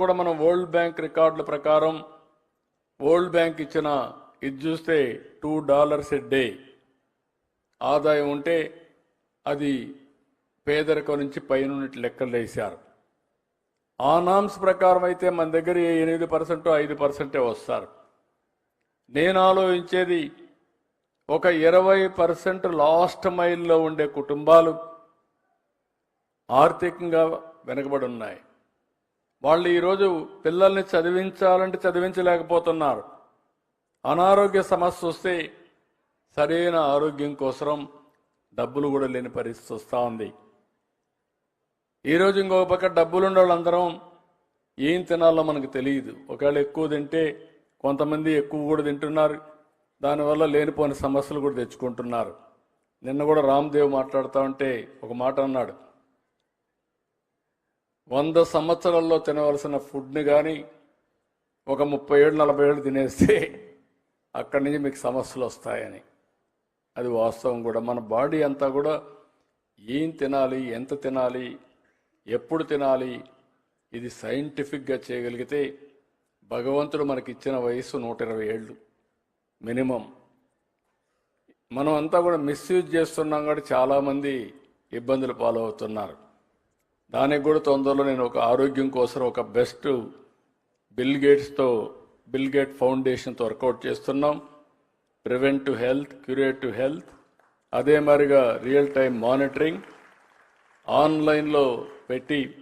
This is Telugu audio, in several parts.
కూడా మనం వరల్డ్ బ్యాంక్ రికార్డుల ప్రకారం వరల్డ్ బ్యాంక్ ఇచ్చిన ఇది చూస్తే టూ డాలర్స్ ఎ డే ఆదాయం ఉంటే అది పేదరికం నుంచి పైన లెక్కలు వేశారు. ఆ నామ్స్ ప్రకారం అయితే మన దగ్గర ఎనిమిది పర్సెంట్ ఐదు పర్సెంటే వస్తారు. నేను ఆలోచించేది ఒక ఇరవై పర్సెంట్ లాస్ట్ మైల్లో ఉండే కుటుంబాలు ఆర్థికంగా వెనకబడి ఉన్నాయి. వాళ్ళు ఈరోజు పిల్లల్ని చదివించాలంటే చదివించలేకపోతున్నారు. అనారోగ్య సమస్య వస్తే సరైన ఆరోగ్యం కోసం డబ్బులు కూడా లేని పరిస్థితి వస్తూ ఉంది. ఈరోజు ఇంకొక పక్క డబ్బులున్న వాళ్ళందరం ఏం తినాలో మనకు తెలియదు. ఒకవేళ ఎక్కువ తింటే కొంతమంది ఎక్కువ కూడా తింటున్నారు. దానివల్ల లేనిపోని సమస్యలు కూడా తెచ్చుకుంటున్నారు. నిన్న కూడా రామ్దేవ్ మాట్లాడుతూ ఉంటే ఒక మాట అన్నాడు. వంద సంవత్సరాల్లో తినవలసిన ఫుడ్ని కానీ ఒక ముప్పై ఏళ్ళు నలభై ఏళ్ళు తినేస్తే అక్కడి నుంచి మీకు సమస్యలు వస్తాయని. అది వాస్తవం కూడా. మన బాడీ అంతా కూడా ఏం తినాలి ఎంత తినాలి ఎప్పుడు తినాలి ఇది సైంటిఫిక్గా చేయగలిగితే భగవంతుడు మనకి ఇచ్చిన వయసు నూట ఇరవై ఏళ్ళు మినిమం. మనం అంతా కూడా మిస్యూజ్ చేస్తున్నాం కాబట్టి చాలామంది ఇబ్బందులు పాలవుతున్నారు. దానికి కూడా తొందరలో నేను ఒక ఆరోగ్యం కోసం ఒక బెస్ట్ బిల్ గేట్స్తో బిల్ గేట్ ఫౌండేషన్తో వర్కౌట్ చేస్తున్నాం. Prevent to health curate to health అదే మరిగా రియల్ టైం మానిటరింగ్ ఆన్లైన్లో పెట్టి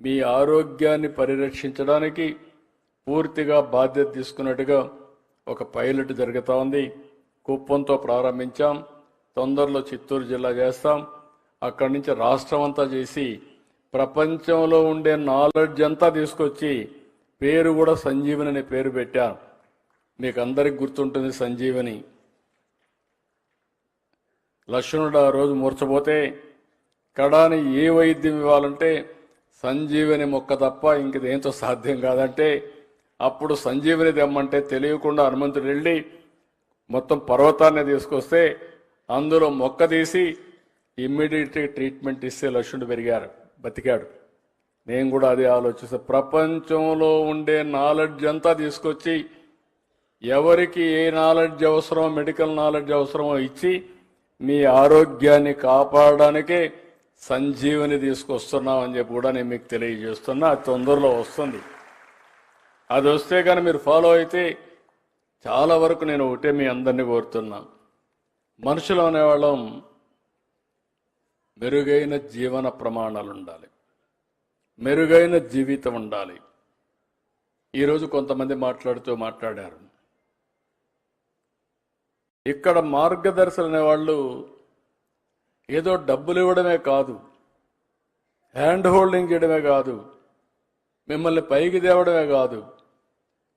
మీ ఆరోగ్యాన్ని పరిరక్షించడానికి పూర్తిగా బాధ్యత తీసుకున్నట్టుగా ఒక పైలట్ జరుగుతూ ఉంది. కుప్పంతో ప్రారంభించాం. తొందరలో చిత్తూరు జిల్లా చేస్తాం. అక్కడి నుంచి రాష్ట్రం అంతా చేసి ప్రపంచంలో ఉండే నాలెడ్జ్ అంతా తీసుకొచ్చి పేరు కూడా సంజీవని అనే పేరు పెట్టారు. మీకు అందరికి గుర్తుంటుంది సంజీవని. లక్ష్మణుడు ఆ రోజు మూర్చపోతే కడాని ఏ వైద్యం ఇవ్వాలంటే సంజీవని మొక్క తప్ప ఇంక దేంతో సాధ్యం కాదంటే అప్పుడు సంజీవని తెమ్మంటే తెలియకుండా హనుమంతుడు వెళ్ళి మొత్తం పర్వతాన్ని తీసుకొస్తే అందులో మొక్క తీసి ఇమ్మీడియట్ ట్రీట్మెంట్ ఇస్తే లక్ష్మణుడు పెరిగారు. బతికాడు. నేను కూడా అదే ఆలోచిస్తా. ప్రపంచంలో ఉండే నాలెడ్జ్ అంతా తీసుకొచ్చి ఎవరికి ఏ నాలెడ్జ్ అవసరమో మెడికల్ నాలెడ్జ్ అవసరమో ఇచ్చి మీ ఆరోగ్యాన్ని కాపాడడానికే సంజీవని తీసుకొస్తున్నామని చెప్పి కూడా నేను మీకు తెలియజేస్తున్నా. అది తొందరలో వస్తుంది. అది వస్తే కానీ మీరు ఫాలో అయితే చాలా వరకు నేను ఒకటే మీ అందరినీ కోరుతున్నా మనుషులు అనేవాళ్ళం మెరుగైన జీవన ప్రమాణాలు ఉండాలి మెరుగైన జీవితం ఉండాలి. ఈరోజు కొంతమంది మాట్లాడుతూ మాట్లాడారు. ఇక్కడ మార్గదర్శులు అనేవాళ్ళు ఏదో డబ్బులు ఇవ్వడమే కాదు హ్యాండ్ హోల్డింగ్ చేయడమే కాదు మిమ్మల్ని పైకి తేవడమే కాదు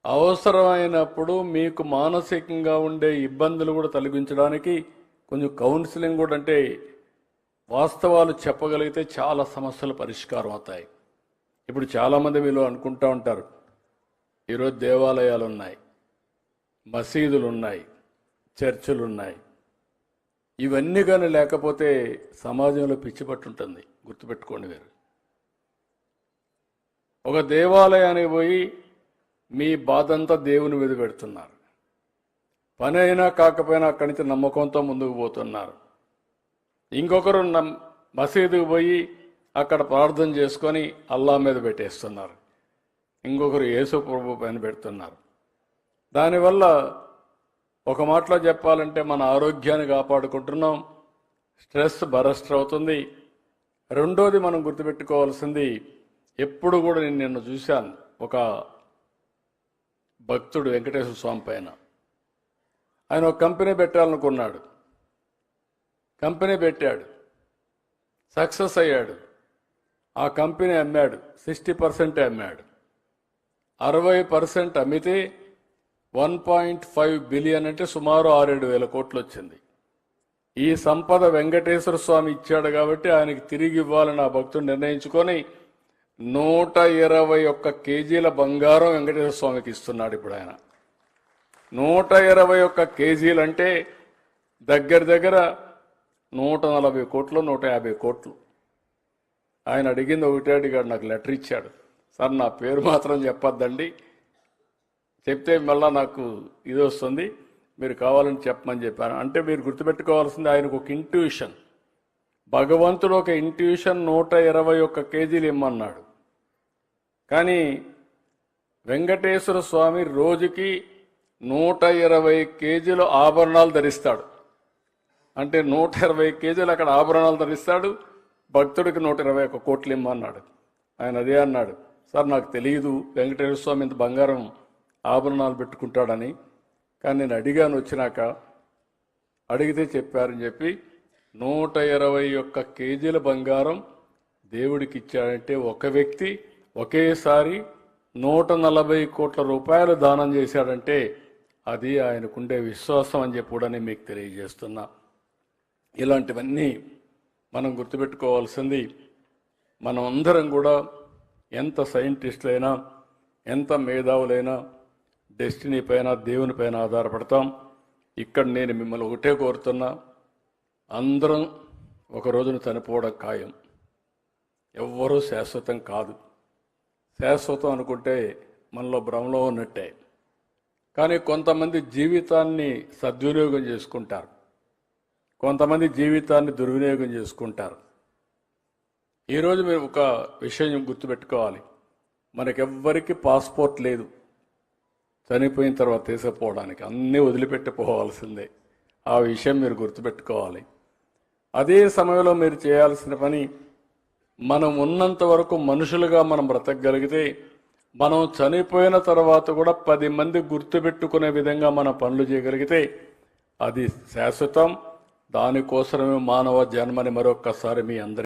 అవసరమైనప్పుడు మీకు మానసికంగా ఉండే ఇబ్బందులు కూడా తొలగించడానికి కొంచెం కౌన్సిలింగ్ కూడా అంటే వాస్తవాలు చెప్పగలిగితే చాలా సమస్యలు పరిష్కారం అవుతాయి. ఇప్పుడు చాలామంది వీళ్ళు అనుకుంటూ ఉంటారు ఈరోజు దేవాలయాలు ఉన్నాయి మసీదులు ఉన్నాయి చర్చిలు ఉన్నాయి ఇవన్నీ కానీ లేకపోతే సమాజంలో పిచ్చిపట్టుంటుంది గుర్తుపెట్టుకోండి మీరు. ఒక దేవాలయానికి పోయి మీ బాధంతా దేవుని మీద పెడుతున్నారు. పని అయినా కాకపోయినా అక్కడి నుంచి నమ్మకంతో ముందుకు పోతున్నారు. ఇంకొకరు మసీదుకు పోయి అక్కడ ప్రార్థన చేసుకొని అల్లా మీద పెట్టేస్తున్నారు. ఇంకొకరు యేసు ప్రభు పైన పెడుతున్నారు. దానివల్ల ఒక మాటలో చెప్పాలంటే మన ఆరోగ్యాన్ని కాపాడుకుంటున్నాం. స్ట్రెస్ బరస్ట్ అవుతుంది. రెండోది మనం గుర్తుపెట్టుకోవాల్సింది ఎప్పుడు కూడా నేను నిన్న చూశాను. ఒక భక్తుడు వెంకటేశ్వర స్వామి పైన. ఆయన ఒక కంపెనీ పెట్టాలనుకున్నాడు. కంపెనీ పెట్టాడు. సక్సెస్ అయ్యాడు. ఆ కంపెనీ అమ్మాడు. సిక్స్టీ పర్సెంట్ అమ్మాడు. అరవై పర్సెంట్ అమ్మితే వన్ పాయింట్ ఫైవ్ బిలియన్ అంటే సుమారు ఆరేడు వేల కోట్లు వచ్చింది ఈ సంపద వెంకటేశ్వర స్వామి ఇచ్చాడు కాబట్టి ఆయనకి తిరిగి ఇవ్వాలని ఆ భక్తుడు నిర్ణయించుకొని నూట ఇరవై ఒక్క కేజీల బంగారం వెంకటేశ్వర స్వామికి ఇస్తున్నాడు ఇప్పుడు ఆయన. నూట ఇరవై ఒక్క కేజీలు అంటే దగ్గర దగ్గర నూట నలభై కోట్లు నూట యాభై కోట్లు. ఆయన అడిగింది ఒకటే అడిగాడు నాకు లెటర్ ఇచ్చాడు. సార్ నా పేరు మాత్రం చెప్పొద్దండి. చెప్తే మళ్ళా నాకు ఇది వస్తుంది మీరు కావాలని చెప్పమని చెప్పాను. అంటే మీరు గుర్తుపెట్టుకోవాల్సింది ఆయనకు ఒక ఇంట్యూషన్ భగవంతుడు ఒక ఇంట్యూషన్ నూట ఇరవై ఒక్క కేజీలు ఇమ్మన్నాడు. కానీ వెంకటేశ్వర స్వామి రోజుకి నూట ఇరవై కేజీల ఆభరణాలు ధరిస్తాడు. అంటే నూట ఇరవై కేజీలు అక్కడ ఆభరణాలు ధరిస్తాడు. భక్తుడికి నూట ఇరవై ఒక కోట్లు ఇమ్మన్నాడు. ఆయన అదే అన్నాడు సార్ నాకు తెలియదు వెంకటేశ్వర స్వామి ఇంత బంగారం ఆభరణాలు పెట్టుకుంటాడని. కానీ నేను అడిగాను వచ్చినాక అడిగితే చెప్పారని చెప్పి నూట ఇరవై ఒక్క కేజీల బంగారం దేవుడికి ఇచ్చాడంటే ఒక వ్యక్తి ఒకేసారి నూట నలభై కోట్ల రూపాయలు దానం చేశాడంటే అది ఆయనకుండే విశ్వాసం అని చెప్పి కూడా నేను మీకు తెలియజేస్తున్నా. ఇలాంటివన్నీ మనం గుర్తుపెట్టుకోవాల్సింది మనం అందరం కూడా ఎంత సైంటిస్టులైనా ఎంత మేధావులైనా డెస్టినీ పైన దేవుని పైన ఆధారపడతాం. ఇక్కడ నేను మిమ్మల్ని ఒకటే కోరుతున్నా అందరం ఒక రోజున చనిపోవడం ఖాయం. ఎవ్వరూ శాశ్వతం కాదు. శాశ్వతం అనుకుంటే మనలో భ్రమలో ఉన్నట్టే. కానీ కొంతమంది జీవితాన్ని సద్వినియోగం చేసుకుంటారు. కొంతమంది జీవితాన్ని దుర్వినియోగం చేసుకుంటారు. ఈరోజు మీరు ఒక విషయం గుర్తుపెట్టుకోవాలి. మనకెవ్వరికి పాస్పోర్ట్ లేదు. చనిపోయిన తర్వాత తీసుకుపోవడానికి అన్నీ వదిలిపెట్టిపోవాల్సిందే ఆ విషయం మీరు గుర్తుపెట్టుకోవాలి. అదే సమయంలో మీరు చేయాల్సిన పని మనం ఉన్నంత వరకు మనుషులుగా మనం బ్రతకగలిగితే మనం చనిపోయిన తర్వాత కూడా పది మంది గుర్తుపెట్టుకునే విధంగా మన పనులు చేయగలిగితే అది శాశ్వతం. దానికోసమే మానవ జన్మని మరొక్కసారి మీ అందరి